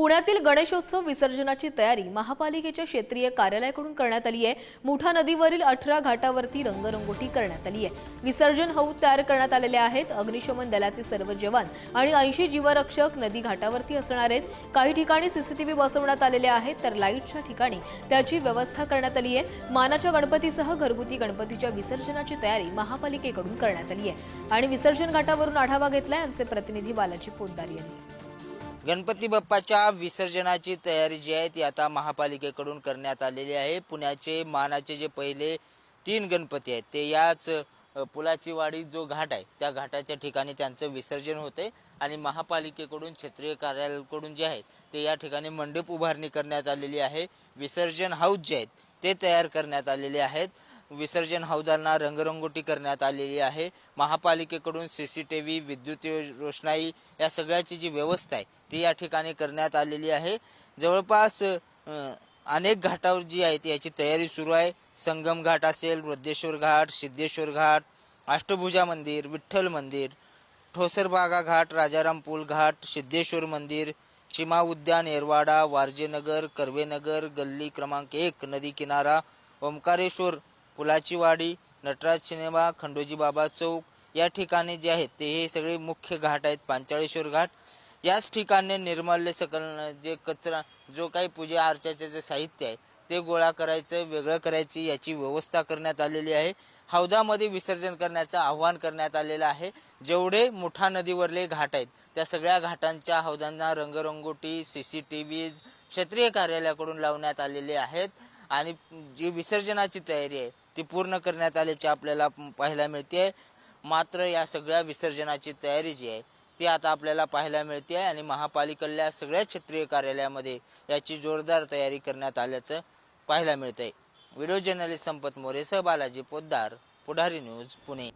पुण्यातील गणेशोत्सव विसर्जनाची तयारी महापालिकेच्या क्षेत्रीय कार्यालयाकडून करण्यात आली आहे. मुठा नदीवरील अठरा घाटावरती रंगरंगोटी करण्यात आली आहे. विसर्जन हौद तयार करण्यात आलेले आहेत. अग्निशमन दलाचे सर्व जवान आणि ऐंशी जीवरक्षक नदी घाटावरती असणार आहेत. काही ठिकाणी सीसीटीव्ही बसवण्यात आलेले आहेत तर लाईटच्या ठिकाणी त्याची व्यवस्था करण्यात आली आहे. मानाच्या गणपतीसह घरगुती गणपतीच्या विसर्जनाची तयारी महापालिकेकडून करण्यात आली आहे. आणि विसर्जन घाटावरून आढावा घेतलाय आमचे प्रतिनिधी बालाजी पोद्दार यांनी. गणपती बाप्पाच्या विसर्जनाची तयारी जी आहे ती आता महापालिकेकडून करण्यात आलेली आहे. पुण्याचे मानाचे जे पहिले तीन गणपती आहेत ते याच पुलाची वाडी जो घाट आहे त्या घाटाच्या ठिकाणी त्यांचं विसर्जन होते आणि महापालिकेकडून क्षेत्रीय कार्यालयाकडून जे आहे ते या ठिकाणी मंडप उभारणी करण्यात आलेली आहे. विसर्जन हाऊस जे आहेत ते तयार करण्यात आलेले आहेत. विसर्जन हौदांना रंगरंगोटी करण्यात आलेली आहे. महापालिकेकडून सी सी टी व्ही विद्युत रोषणाई या सगळ्याची जी व्यवस्था आहे ती या ठिकाणी करण्यात आलेली आहे. जवळपास अनेक घाटावर जी आहे ती याची तयारी सुरू आहे. संगम घाट असेल वृद्धेश्वर घाट सिद्धेश्वर घाट अष्टभुजा मंदिर विठ्ठल मंदिर ठोसरबागा घाट राजाराम पूल घाट सिद्धेश्वर मंदिर चिमा उद्यान येरवाडा वारजेनगर कर्वेनगर गल्ली क्रमांक एक नदी किनारा ओंकारेश्वर पुलाची वाडी नटराज सिनेमा खंडोजी बाबा चौक या ठिकाणी जे आहेत ते हे सगळे मुख्य घाट आहेत. पांचाळेश्वर घाट. याच ठिकाणी निर्माल्य सकल जे कचरा जो काही पूजा अर्चाचे जे साहित्य आहे ते गोळा करायचं वेगळं करायची याची व्यवस्था करण्यात आलेली आहे. हौदामध्ये विसर्जन करण्याचं आव्हान करण्यात आलेलं आहे. जेवढे मुठा नदीवरले घाट आहेत त्या सगळ्या घाटांच्या हौदांना रंगरंगोटी सी सी टी व्हीज क्षेत्रीय कार्यालयाकडून लावण्यात आलेले आहेत. आणि जी विसर्जनाची तयारी आहे ती पूर्ण करण्यात आल्याची आपल्याला पाहायला मिळते. मात्र या सगळ्या विसर्जनाची तयारी जी आहे ती आता आपल्याला पाहायला मिळते आहे आणि महापालिकेल्या सगळ्या क्षेत्रीय कार्यालयामध्ये याची जोरदार तयारी करण्यात आल्याचं पाहायला मिळतंय. व्हिडिओ जर्नलिस्ट संपत मोरे सह बालाजी पोद्दार पुढारी न्यूज पुणे.